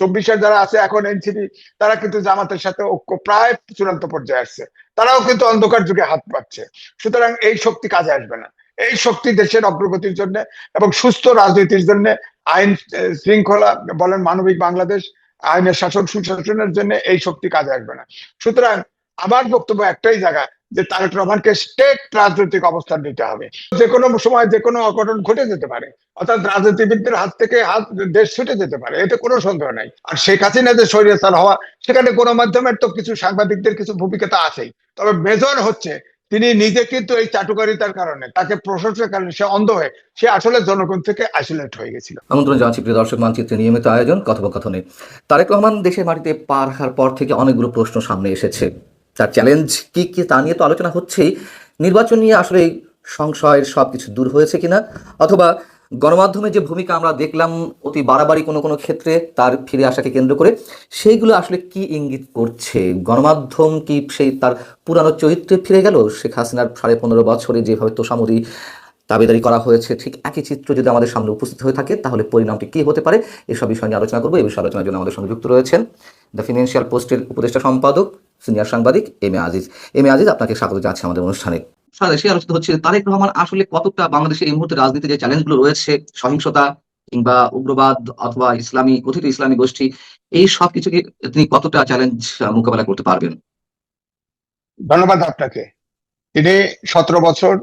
চব্বিশের যারা আছে, এখন এনসিপি, তারা কিন্তু জামাতের সাথে ঐক্য প্রায় চূড়ান্ত পর্যায়ে আসছে। তারাও কিন্তু অন্ধকার যুগে হাত পাচ্ছে। সুতরাং এই শক্তি কাজে আসবে না। এই শক্তি দেশের অগ্রগতির জন্য এবং সুস্থ রাজনীতির জন্য, আইন শৃঙ্খলা বলেন মানবিক বাংলাদেশ, আইনের শাসন সুশাসনের জন্য এই শক্তি কাজে আসবে না। সুতরাং আমার বক্তব্য একটাই জায়গা যে তারেক রহমানকে স্টেট রাজনৈতিক অবস্থান নিতে হবে। যে কোনো সময় যে কোনো অঘটন ঘটে যেতে পারে, অর্থাৎ রাজনীতিবিদদের হাত থেকে হাত দেশ ছুটে যেতে পারে, এতে কোনো সন্দেহ নাই। আর শেখ হাসিনা যে স্বৈরাচার হওয়া, সেখানে গণমাধ্যমের তো কিছু সাংবাদিকদের কিছু ভূমিকা তো আছেই। তবে মেজর হচ্ছে, তিনি নিজে কিন্তু এই চাটুকারিতার কারণে, তাকে প্রশংসার কারণে সে অন্ধ হয়ে, সে আসলে জনগণ থেকে আইসোলেট হয়ে গেছিল। আমন্ত্রণ জানাচ্ছি প্রিয় দর্শক, মানচিত্রে নিয়মিত আয়োজন, কথোপকথনে। তারেক রহমান দেশের মাটিতে পার রাখার পর থেকে অনেকগুলো প্রশ্ন সামনে এসেছে। তার চ্যালেঞ্জ কি কি তা নিয়ে তো আলোচনা হচ্ছেই। নির্বাচন নিয়ে আসলে সংশয়ের সব কিছু দূর হয়েছে কিনা? অথবা গণমাধ্যমে যে ভূমিকা আমরা দেখলাম অতি বাড়াবাড়ি কোনো কোনো ক্ষেত্রে, তার ফিরে আসাকে কেন্দ্র করে, সেইগুলো আসলে কি ইঙ্গিত করছে? গণমাধ্যম কি সেই তার পুরানো চরিত্রে ফিরে গেল? শেখ হাসিনার সাড়ে পনেরো বছরে যেভাবে তোষামদি দাবিদারি করা হয়েছে, ঠিক একই চিত্র যদি আমাদের সামনে উপস্থিত হয়ে থাকে, তাহলে পরিণামটি কি হতে পারে? এসব বিষয় নিয়ে আলোচনা করব। এই বিষয়ে আলোচনার জন্য আমাদের সঙ্গে যুক্ত রয়েছেন দ্য ফিনান্সিয়াল পোস্টের উপদেষ্টা সম্পাদক সিনিয়র সাংবাদিক M A Aziz. M A Aziz আপনাকে স্বাগত জানাচ্ছি আমাদের অনুষ্ঠানে। সারা দেশে আলোচিত হচ্ছে তারেক রহমান আসলে কতটা বাংলাদেশে এই মুহূর্তে রাজনীতির যে চ্যালেঞ্জগুলো রয়েছে সহিংসতা কিংবা উগ্রবাদ অথবা ইসলামী কথিত ইসলামী গোষ্ঠী এই সব কিছুকে তিনি কতটা চ্যালেঞ্জ মোকাবেলা করতে পারবেন? ধন্যবাদ আপনাকে। তিনি সতেরো বছর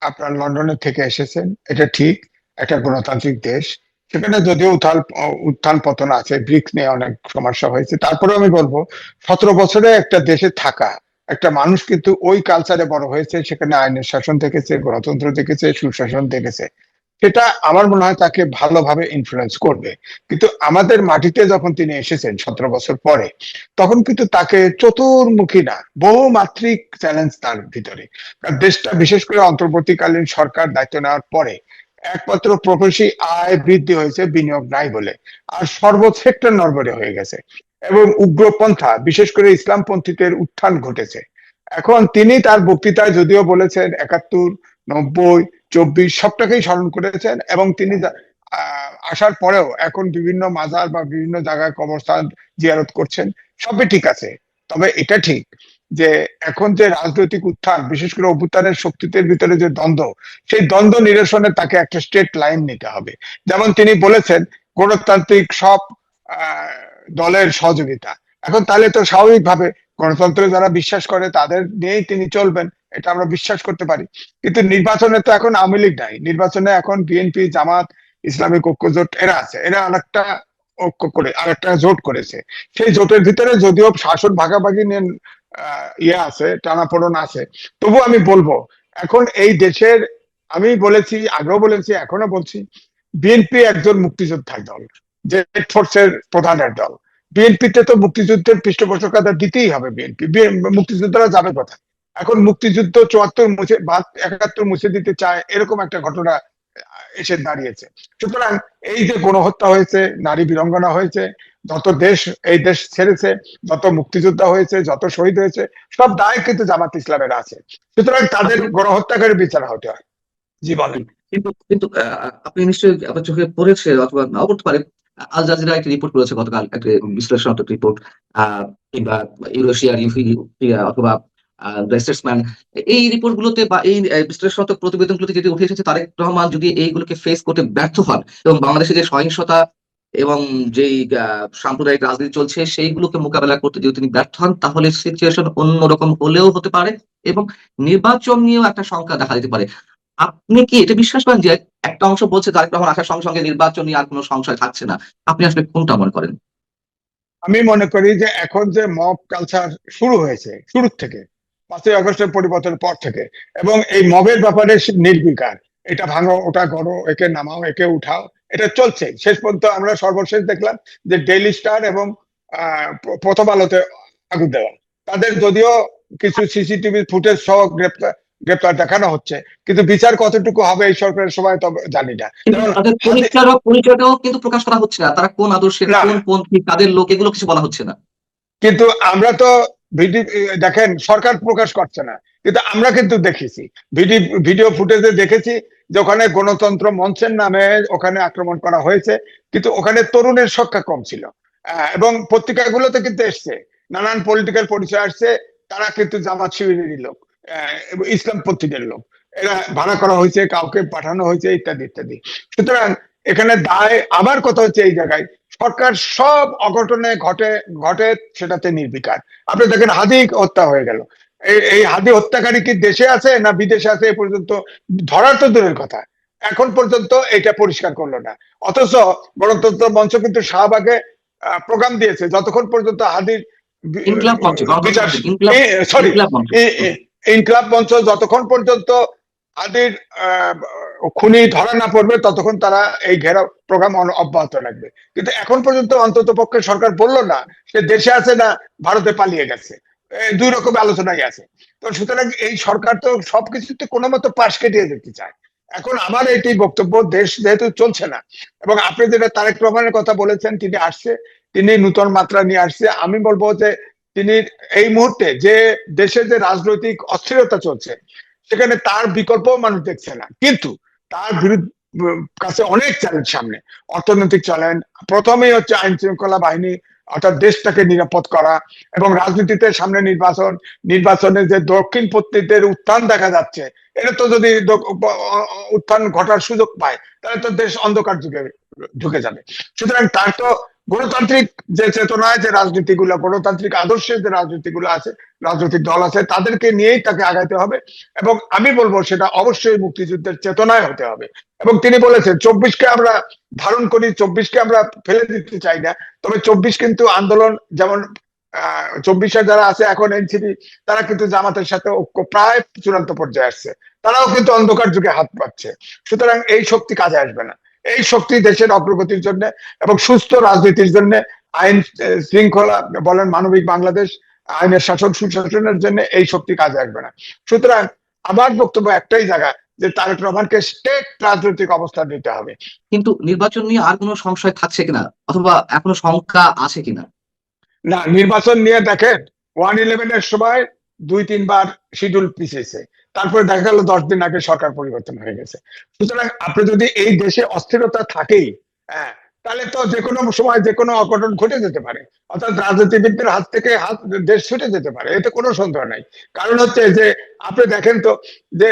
আপনার লন্ডনের থেকে এসেছেন। এটা ঠিক একটা গণতান্ত্রিক দেশ। সেখানে যদিও উত্থাল উত্থান পতন আছে, ব্রিক্স নিয়ে অনেক সমস্যা হয়েছে। তারপরে আমি বলব, সতেরো বছরে একটা দেশে থাকা, একটা মানুষ কিন্তু ওই কালচারে বড় হয়েছে, সেখানে আইনের শাসন দেখেছে, গণতন্ত্র দেখেছে, সুশাসন দেখেছে। সেটা আমার মনে হয় তাকে ভালোভাবে ইনফ্লুয়েন্স করবে। কিন্তু আমাদের মাটিতে যখন তিনি এসেছেন সতেরো বছর পরে, তখন কিন্তু তাকে চতুর্মুখী না, বহুমাত্রিক চ্যালেঞ্জ তার ভিতরে। দেশটা বিশেষ করে অন্তর্বর্তীকালীন সরকার দায়িত্ব নেওয়ার পরে একমাত্র প্রবাসী আয় বৃদ্ধি হয়েছে, বিনিয়োগ নাই বলে। আর সর্ব সেক্টর নড়বড়ে হয়ে গেছে। এবং উগ্রপন্থা, বিশেষ করে ইসলামপন্থীদের উত্থান ঘটেছে। এখন তিনি তার বক্তৃতায় যদিও বলেছেন একাত্তর, নব্বই, চব্বিশ, সবটাকেই স্মরণ করেছেন এবং তিনি আসার পরেও এখন বিভিন্ন মাজার বা বিভিন্ন জায়গায় কবরস্থান জিয়ারত করছেন, সবই ঠিক আছে। তবে এটা ঠিক যে এখন যে রাজনৈতিক উত্থান, বিশেষ করে অভ্যুত্থানের শক্তিদের ভিতরে যে দ্বন্দ্ব, সেই দ্বন্দ্ব নিরসনে তাকে একটা স্টেট লাইন নিতে হবে। যেমন তিনি বলেছেন, গণতান্ত্রিক সব দলের সহযোগিতা। এখন তাহলে তো স্বাভাবিকভাবে গণতন্ত্রে যারা বিশ্বাস করে, তাদের নিয়েই তিনি চলবেন, এটা আমরা বিশ্বাস করতে পারি। কিন্তু নির্বাচনে তো এখন আওয়ামী লীগ নাই। নির্বাচনে এখন বিএনপি, জামাত, ইসলামিক ঐক্য জোট, এরা আছে। এরা আরেকটা ঐক্য করে, আরেকটা জোট করেছে। সেই জোটের ভিতরে যদিও শাসন ভাগাভাগি নিয়ে ইয়ে আছে, টানাপোড়ন আছে। তবু আমি বলব, এখন এই দেশের, আমি বলেছি, আগেও বলেছি এখনও বলছি বিএনপি একজন মুক্তিযোদ্ধার দল, যে ফোর্সের প্রধানের দল। বিএনপিতে তো মুক্তিযুদ্ধের পৃষ্ঠপোষকতা দিতেই হবে বিএনপি মুক্তিযোদ্ধারা যাবে কোথায়? এখন মুক্তিযুদ্ধ চুয়াত্তর মুছে একাত্তর মুছে দিতে চায়, এরকম একটা ঘটনা এসে দাঁড়িয়েছে। সুতরাং এই যে গণহত্যা হয়েছে, নারী বীরঙ্গনা হয়েছে যত দেশ এই দেশ ছেড়েছে যত মুক্তিযোদ্ধা হয়েছে যত শহীদ হয়েছে সব দায় কিন্তু জামাত ইসলামের আছে। সুতরাং তাদের গণহত্যাকারী বিচার হতে হয়। জি বলেন। কিন্তু কিন্তু আহ, আপনি নিশ্চয়ই আপনার চোখে পড়েছে অথবা নাও পড়তে পারে আল জাজিরা একটা রিপোর্ট করেছে গতকাল একটা বিশ্লেষণাত্মক রিপোর্ট কিংবা ইউরোশিয়া রিভিউ অথবা দ্য স্টেটসম্যান এই রিপোর্ট গুলোতে বা এই বিশ্লেষণাত্মক প্রতিবেদনগুলোতে যেটি উঠে এসেছে তারেক রহমান যদি এইগুলোকে ফেস করতে ব্যর্থ হন এবং বাংলাদেশে যে সহিংসতা এবং যেই সাম্প্রদায়িক রাজনীতি চলছে, সেইগুলোকে মোকাবেলা করতে যদি তিনি ব্যর্থ হন, তাহলে সিচুয়েশন অন্যরকম হলেও হতে পারে এবং নির্বাচন নিয়েও একটা শঙ্কা দেখা দিতে পারে। আপনি কি এটা বিশ্বাস করেন যে একটা অংশ বলছে তারেক রহমান আসার সঙ্গে সঙ্গে নির্বাচন নিয়ে আর কোনো সংশয় থাকছে না? আপনি আসলে কোনটা মনে করেন? আমি মনে করি যে এখন যে মব কালচার শুরু হয়েছে, শুরুর থেকে, পাঁচই আগস্টের পরিবর্তনের পর থেকে, এবং এই মবের ব্যাপারে নির্বিকার। এটা ভাঙো, ওটা করো, একে নামাও, একে উঠাও। এটা চলছে। শেষ পর্যন্ত আমরা সর্বশেষ দেখলাম যে ডেইলি স্টার এবং প্রথম আলোতে আগুন দেওয়া। তাদের যদিও কিছু সিসিটিভি ফুটেজ সহ গ্রেপ্তার গ্রেপ্তার দেখানো হচ্ছে কিন্তু বিচার কতটুকু হবে এই সরকারের সময় তবে জানি না। কিন্তু তাদের পরিচয়টাও প্রকাশ করা হচ্ছে না। তারা কোন আদর্শের কোন পন্থী কাদের লোক এগুলো কিছু বলা হচ্ছে না। কিন্তু আমরা তো দেখেন সরকার প্রকাশ করছে না। কিন্তু আমরা কিন্তু দেখেছি ভিডিও ভিডিও ফুটেজে দেখেছি যে ওখানে গণতন্ত্র মঞ্চের নামে ওখানে আক্রমণ করা হয়েছে, কিন্তু ওখানে তরুণের সংখ্যা কম ছিল। এবং পত্রিকাগুলোতে কিন্তু এসছে, নানান পলিটিক্যাল পরিচয় আসছে, তারা কিন্তু জামাত শিবিরেরই লোক ইসলাম পত্রিকার লোক। এরা ভাড়া করা হয়েছে, কাউকে পাঠানো হয়েছে, ইত্যাদি ইত্যাদি। সুতরাং এখানে দায়, আবার কথা হচ্ছে এই জায়গায়, সরকার সব অঘটনে ঘটে ঘটে সেটাতে নির্বিকার। আপনি দেখেন হাদি হত্যা হয়ে গেল। এই হাদি হত্যাকারী কি দেশে আছে না বিদেশে আছে এ পর্যন্ত? ধরার তো দূরের কথা। এখন পর্যন্ত এটা পরিষ্কার করল না। অথচ গণতন্ত্র মঞ্চ কিন্তু শাহবাগে প্রোগ্রাম দিয়েছে। যতক্ষণ পর্যন্ত হাদির সরি ইনকলাব মঞ্চ। যতক্ষণ পর্যন্ত হাদির আহ, খুনি ধরা না পড়বে ততক্ষণ তারা এই ঘেরা প্রোগ্রাম অব্যাহত রাখবে। কিন্তু এখন পর্যন্ত অন্তত পক্ষে সরকার বলল না সে দেশে আছে না ভারতে পালিয়ে গেছে। দুই রকম আলোচনাই আছে। তো সুতরাং এই সরকার তো সবকিছুতে কোনো মতো পাশ কেটিয়ে যেতে চায়। এখন আমার এটি বক্তব্য, দেশ যেহেতু চলছে না, এবং আপনি যেটা তারেক রহমানের কথা বলেছেন, তিনি আসছে, তিনি নূতন মাত্রা নিয়ে আসছে, আমি বলব যে তিনি এই মুহূর্তে যে দেশে যে রাজনৈতিক অস্থিরতা চলছে, সেখানে তার বিকল্প মানুষ দেখছে না। কিন্তু তার বিরুদ্ধে কাছে অনেক চ্যালেঞ্জ সামনে। অর্থনৈতিক চ্যালেঞ্জ প্রথমেই হচ্ছে আইন শৃঙ্খলা বাহিনী অর্থাৎ দেশটাকে নিরাপদ করা এবং রাজনীতিতে সামনে নির্বাচন, নির্বাচনে যে দক্ষিণ দক্ষিণপন্থীদের উত্থান দেখা যাচ্ছে, এটা তো যদি উত্থান ঘটার সুযোগ পায়, তাহলে তো দেশ অন্ধকার যুগে, ঢুকে যাবে। সুতরাং তার তো গণতান্ত্রিক যে চেতনায় যে রাজনীতিগুলো, গণতান্ত্রিক আদর্শের যে রাজনীতিগুলো আছে, রাজনৈতিক দল আছে, তাদেরকে নিয়েই তাকে আগাইতে হবে এবং আমি বলব সেটা অবশ্যই মুক্তিযুদ্ধের চেতনায় হতে হবে। এবং তিনি বলেছেন, চব্বিশকে আমরা ধারণ করি, চব্বিশকে আমরা ফেলে দিতে চাই না। তবে চব্বিশ কিন্তু আন্দোলন যেমন চব্বিশে যারা আছে, এখন এনসিপি, তারা কিন্তু জামাতের সাথে ঐক্য প্রায় চূড়ান্ত পর্যায়ে আসছে। তারাও কিন্তু অন্ধকার যুগে হাত পাচ্ছে সুতরাং এই শক্তি কাজে আসবে না। এই শক্তি দেশের অগ্রগতির জন্য এবং সুস্থ রাজনীতির জন্য আইন শৃঙ্খলা বলেন মানবিক বাংলাদেশ আইনের শাসন সুশাসনের জন্য এই শক্তি কাজে আসবে না। সুতরাং আমার বক্তব্য একটাই জায়গা যে তারেক রহমানকে স্টেট রাজনৈতিক অবস্থান নিতে হবে। কিন্তু নির্বাচন নিয়ে আর কোনো সংশয় থাকছে কিনা? অথবা এখনও শঙ্কা আছে কিনা? না নির্বাচন নিয়ে দেখেন ওয়ান ইলেভেন এর সময় দুই তিনবার শিডিউল পিছিয়েছে। তারপরে দেখা গেল দশ দিন আগে সরকার পরিবর্তন হয়ে গেছে। সুতরাং আপনি যদি এই দেশে অস্থিরতা থাকেই হ্যাঁ তাহলে তো যে কোনো সময় যে কোনো অঘটন ঘটে যেতে পারে। অর্থাৎ রাজনীতিবিদদের হাত থেকে হাত, দেশ ছুটে যেতে পারে, এতে কোনো সন্দেহ নাই। কারণ হচ্ছে যে, আপনি দেখেন তো যে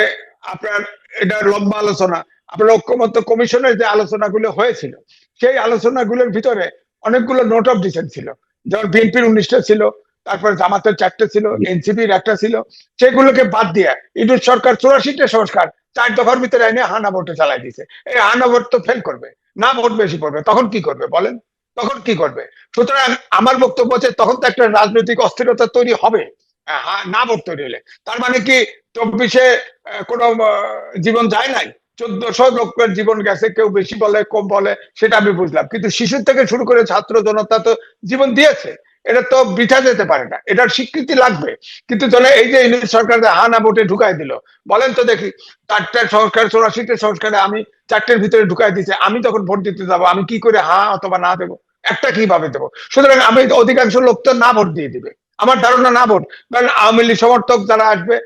আপনার এটা লম্বা আলোচনা, আপনার ঐক্যমত্য কমিশনের যে আলোচনাগুলো হয়েছিল, সেই আলোচনাগুলোর ভিতরে অনেকগুলো নোট অফ ডিসেন্ট ছিল। যেমন বিএনপির উনিশটা ছিল তারপরে জামাতের চারটে ছিল এনসিপির একটা ছিল সেগুলোকে বাদ দিয়ে ইন্দুর সরকার চৌরাশিটা সংস্কার চার দফার ভিতরে এনে হানা ভোটে চালাই দিছে এই হানা ভোট তো ফেল করবে না ভোট বেশি পড়বে তখন কি করবে বলেন? তখন কি করবে? সুতরাং আমার বক্তব্য হচ্ছে তখন তো একটা রাজনৈতিক অস্থিরতা তৈরি হবে। আহ, না ভোট তৈরি হলে। তার মানে কি চব্বিশে কোনো জীবন যায় নাই? চোদ্দশো লোকের জীবন গেছে কেউ বেশি বলে কম বলে সেটা আমি বুঝলাম। কিন্তু শিশু থেকে শুরু করে ছাত্র জনতা তো জীবন দিয়েছে। এটা তো বৃথা যেতে পারে না। এটার স্বীকৃতি লাগবে। কিন্তু তাহলে এই যে ইউনিট সরকার হানা ভোটে ঢুকাই দিল, বলেন তো দেখি, চারটে সংস্কার, চৌরাশিটা সংস্কারে আমি চারটের ভিতরে ঢুকাই দিছে আমি তখন ভোট দিতে যাব, আমি কি করে হা অথবা না দেবো? একটা কীভাবে দেবো? সুতরাং আমি অধিকাংশ লোক তো না ভোট দিয়ে দিবে। আমার ধারণা না ভোট। কারণ আওয়ামী লীগ সমর্থক যারা আসবে,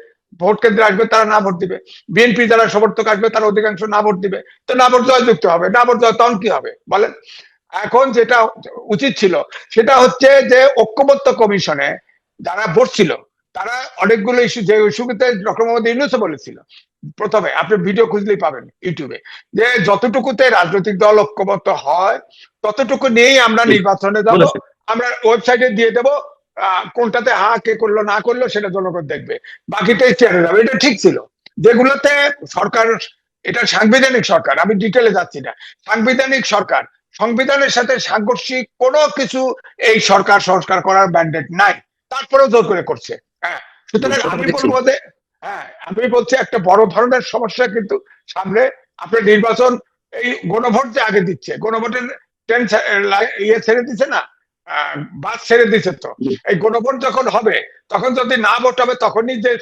ভোট কেন্দ্রে আসবে, তারা না ভোট দিবে। বিএনপি যারা সমর্থক আসবে, তারা অধিকাংশ না ভোট দিবে। তো না ভোট জয়যুক্ত হবে, না ভোট জয় তখন কি হবে? বলেন। এখন যেটা উচিত ছিল সেটা হচ্ছে যে ঐক্যবদ্ধ কমিশনে যারা বসছিল তারা অনেকগুলো ইস্যু যে ইস্যুতে ডক্টর মোহাম্মদ ইউনুসও বলেছিল। প্রথমে আপনি ভিডিও খুঁজলেই পাবেন ইউটিউবে যে যতটুকুতে রাজনৈতিক দল ঐক্যবদ্ধ হয় ততটুকু নিয়েই আমরা নির্বাচনে যাব আমরা ওয়েবসাইটে দিয়ে দেবো আহ, কোনটাতে হা কে করল না করল সেটা জনগণ দেখবে। বাকিটাই চেয়ারে যাবে। এটা ঠিক ছিল। যেগুলোতে সরকার এটা সাংবিধানিক সরকার আমি ডিটেলে যাচ্ছি না। সাংবিধানিক সরকার সংবিধানের সাথে সাংঘর্ষিক কোনো কিছু এই সরকার সংস্কার করার ম্যান্ডেট নাই। তারপরেও জোর করে করছে। হ্যাঁ সুতরাং আমি বলব যে হ্যাঁ আমি বলছি একটা বড় ধরনের সমস্যা কিন্তু সামনে আপনার নির্বাচন এই গণভোট যে আগে দিচ্ছে গণভোটের ট্রেন ইয়ে ছেড়ে দিচ্ছে না বাস ছেড়ে দিচ্ছে তো। এই গণভোট যখন হবে তখন যদি না ভোট হবে তখনই যে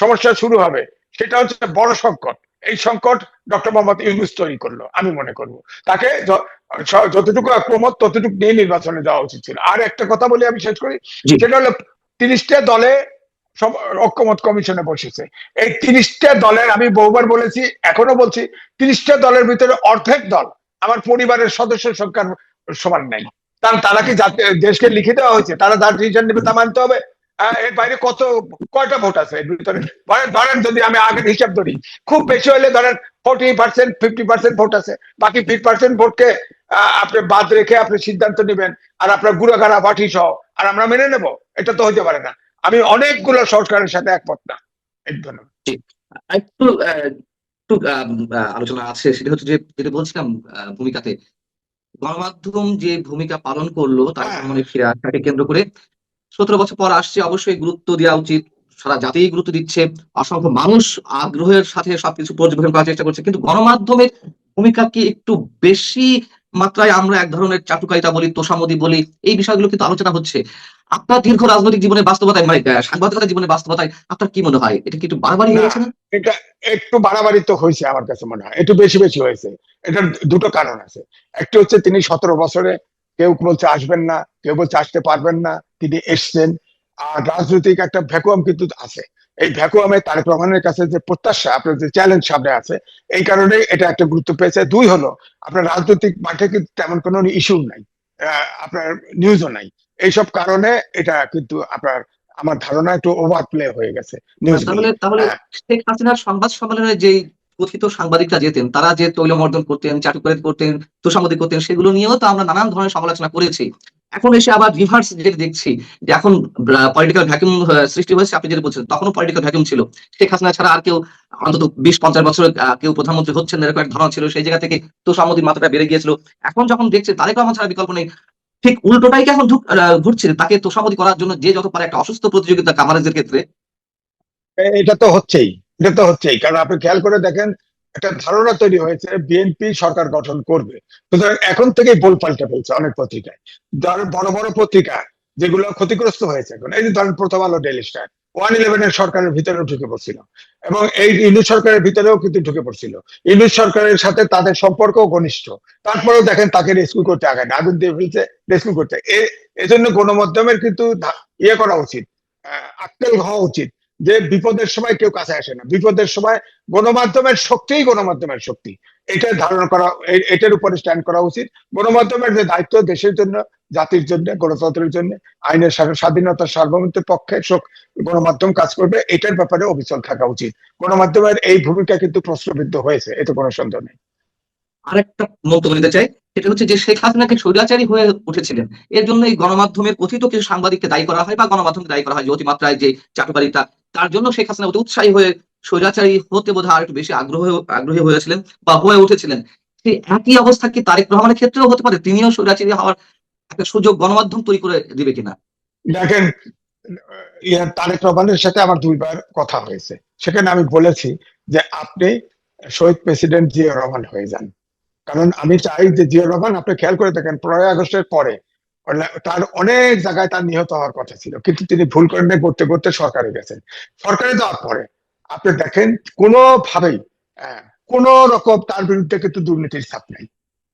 সমস্যা শুরু হবে সেটা হচ্ছে বড় সংকট। এই সংকট ডক্টর মোহাম্মদ ইউনুস তৈরি করল আমি মনে করব। তাকে যতটুকু আক্রমণ ততটুকু নিয়ে নির্বাচনে যাওয়া উচিত ছিল। আর একটা কথা বলে আমি শেষ করি। সেটা হলো তিরিশটা দলে ঐক্যমত কমিশনে বসেছে। এই তিরিশটা দলের আমি বহুবার বলেছি এখনও বলছি তিরিশটা দলের ভিতরে অর্ধেক দল আমার পরিবারের সদস্য সংখ্যার সমান নাই। কারণ তারা কি দেশকে লিখে দেওয়া হয়েছে? তারা যার ডিসিশন নেবে তা মানতে হবে? এর বাইরে কত কয়টা ভোট আছে? এর ভিতরে ধরেন ধরেন যদি আমি আগের হিসাব ধরি খুব বেশি হলে ধরেন forty percent fifty percent vote আছে। বাকি ফিফটি পার্সেন্ট ভোটকে আপনি বাদ রেখে আপনি সিদ্ধান্ত নেবেন আর আপনার গুড়াগাড়া পাঠি সহ আর আমরা মেনে নেব। এটা তো হইতে পারে না। আমি অনেকগুলো সরকারের সাথে একমত না। ধন্যবাদ একটু একটু আলোচনা আছে সেটা হচ্ছে যে যেটা বলছিলাম ভূমিকাতে। গণমাধ্যম যে ভূমিকা পালন করল তার। মানে ফিরে আসাকে কেন্দ্র করে সতেরো বছর পর আসছে অবশ্যই গুরুত্ব দেওয়া উচিত। সারা জাতি গুরুত্ব দিচ্ছে। অসংখ্য মানুষ আগ্রহের সাথে সবকিছু পর্যবেক্ষণ করার চেষ্টা করছে। কিন্তু গণমাধ্যমের ভূমিকা কি একটু বেশি মাত্রায় আমরা এক ধরনের চাটুকারিতা বলি তোষামদি বলি? এই বিষয়গুলো কিন্তু আলোচনা হচ্ছে। আপনার দীর্ঘ রাজনৈতিক জীবনের বাস্তবতায় মানে সাংবাদিকতা জীবনের বাস্তবতায় আপনার কি মনে হয়? এটা কি একটু বারবারই হয়ে গেছে না? এটা একটু বাড়াবাড়ি তো হয়েছে আমার কাছে মনে হয়। একটু বেশি বেশি হয়েছে। এটার দুটো কারণ আছে। একটি হচ্ছে তিনি সতেরো বছরে কেউ বলছে আসবেন না কেউ বলছে আসতে পারবেন না। তিনি এসছেন। আর রাজনৈতিক একটা ভ্যাকুয়াম কিন্তু আছে। এই ভ্যাকুয়ামে তারেক রহমানের কাছে যে প্রত্যাশা আপনার যে চ্যালেঞ্জ সামনে আছে এই কারণে এটা একটা গুরুত্ব পেয়েছে। দুই হলো আপনার রাজনৈতিক মাঠে কিন্তু তেমন কোনো ইস্যু নাই। আপনার নিউজও নাই। এইসব কারণে এটা কিন্তু আপনার আমার ধারণা একটু ওভার প্লে হয়ে গেছে তাহলে তাহলে হ্যাঁ। শেখ হাসিনার সংবাদ সম্মেলনে যে কথিত সাংবাদিকরা যেতেন তারা যে তৈলমর্দন করতেন চাটুকারি করতেন তোষামদি করতেন সেগুলো নিয়েও তো আমরা নানান ধরনের সমালোচনা করেছি। এখন এসে আবার রিভার্স যেটা দেখছি, যে এখন পলিটিক্যাল ভ্যাকুম সৃষ্টি হয়েছে, আপনি যেটা বলছেন, তখনও পলিটিক্যাল ভ্যাকুম ছিল। শেখ হাসিনা ছাড়া আর কেউ, অন্তত বিশ, পঞ্চাশ বছর কেউ প্রধানমন্ত্রী হচ্ছেন এরকম একটা ধারণা ছিল, সেই জায়গা থেকে তোষামদির মাত্রাটা বেড়ে গিয়েছিল। এখন যখন দেখছে তারেক রহমান ছাড়া বিকল্প নেই। ঠিক উল্টোটাই এখন ঢুক- ঘুরছে? তাকে তোষামদি করার জন্য যে যত পারে একটা অসুস্থ প্রতিযোগিতা কাভারেজের ক্ষেত্রে। এটা তো হচ্ছেই, এটা তো হচ্ছেই। কারণ আপনি খেয়াল করে দেখেন একটা ধারণা তৈরি হয়েছে বিএনপি সরকার গঠন করবে। সুতরাং এখন থেকেই বল পাল্টে ফেলছে অনেক পত্রিকায়। ধরেন বড় বড় পত্রিকা যেগুলো ক্ষতিগ্রস্ত হয়েছে এখন। এই যে ধরেন প্রথম আলো ডেলি স্টার ওয়ান ইলেভেনের সরকারের ভিতরেও ঢুকে পড়ছিল এবং এই ইন্দু সরকারের ভিতরেও কিন্তু ঢুকে পড়ছিল। ইন্দু সরকারের সাথে তাদের সম্পর্ক ঘনিষ্ঠ। তারপরেও দেখেন তাকে রেস্কিউ করতে আগে আগুন দিয়ে ফেলছে রেস্কিউ করতে। এজন্য গণমাধ্যমের কিন্তু ইয়ে করা উচিত আহ, আক্কেল হওয়া উচিত। যে বিপদের সময় কেউ কাছে আসে না। বিপদের সময় গণমাধ্যমের শক্তিই গণমাধ্যমের শক্তি। এটা ধারণা করা এটার উপরে স্ট্যান্ড করা উচিত। গণমাধ্যমের যে দায়িত্ব দেশের জন্য, জাতির জন্য, গণতন্ত্রের জন্য, আইনের স্বা- স্বাধীনতার সার্বভৌমত্বের পক্ষে শোক- গণমাধ্যম কাজ করবে, এটার ব্যাপারে অবিচল থাকা উচিত। গণমাধ্যমের এই ভূমিকা কিন্তু প্রশ্নবিদ্ধ হয়েছে, এতে কোনো সন্দেহ নেই। আরেকটা মন্তব্য নিতে চাই, সেটা হচ্ছে যে শেখ হাসিনাকে স্বৈরাচারী হয়ে উঠেছিলেন। এর জন্য এই গণমাধ্যমের কথিত কিছু সাংবাদিককে দায়ী করা হয় বা গণমাধ্যমকে দায়ী করা হয় যে অতিমাত্রায় যে চাটুকারিতা, তার জন্য শেখ হাসিনা অতি উৎসাহী হয়ে স্বৈরাচারী হতে বোধ হয় একটু বেশি আগ্রহ, আগ্রহী হয়েছিলেন বা হয়ে উঠেছিলেন। সেই একই অবস্থা কি তারেক রহমানের ক্ষেত্রেও হতে পারে? তিনিও স্বৈরাচারী হওয়ার একটা সুযোগ গণমাধ্যম তৈরি করে দিবে কিনা? দেখেন তারেক রহমানের সাথে আমার দুইবার কথা হয়েছে। সেখানে আমি বলেছি যে আপনি শহীদ প্রেসিডেন্ট জিয়া রহমান হয়ে যান। কারণ আমি চাই যে জিয়া রহমান আপনি খেয়াল করে দেখেন পনেরোই আগস্টের পরে মানে তার অনেক জায়গায় তার নিহত হওয়ার কথা ছিল কিন্তু তিনি ভুল করে করতে করতে সরকারে গেছেন। সরকারে যাওয়ার পরে আপনি দেখেন কোনোভাবেই আহ, কোনো রকম তার বিরুদ্ধে কিন্তু দুর্নীতির ছাপ নেই।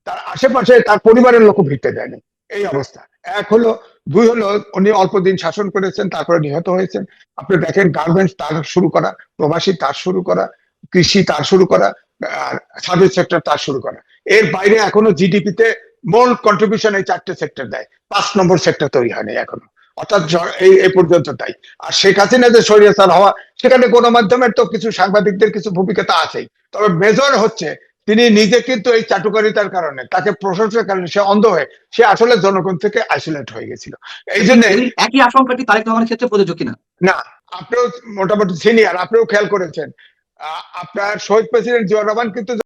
তার আশেপাশে তার পরিবারের লোক ভিড়তে দেয়নি। এই অবস্থা। এক হলো দুই হলো উনি অল্প দিন শাসন করেছেন তারপরে নিহত হয়েছেন। আপনি দেখেন গার্মেন্টস তার শুরু করা প্রবাসী তার শুরু করা কৃষি তার শুরু করা আর সার্ভিস সেক্টর তার শুরু করা। এর বাইরে এখনও জিডিপিতে মূল কন্ট্রিবিউশন এই চারটে সেক্টর দেয়। পাঁচ নম্বর সেক্টর তৈরি হয়নি এখনও। অর্থাৎ এই পর্যন্ত তাই। আর শেখ হাসিনা যে হওয়া সেখানে গণমাধ্যমের তো কিছু সাংবাদিকদের কিছু ভূমিকা তো আছেই। তবে মেজর হচ্ছে তিনি নিজে কিন্তু এই চাটুকারিতার কারণে তাকে প্রশংসার কারণে সে অন্ধ হয়ে সে আসলে জনগণ থেকে আইসোলেট হয়ে গেছিল। এই জন্য একই আশঙ্কাটি তারেক রহমানের ক্ষেত্রে প্রযোজ্য কিনা? না আপনিও মোটামুটি সিনিয়র আপনিও খেয়াল করেছেন। আহ, আপনার শহীদ প্রেসিডেন্ট জিয়া রহমান কিন্তু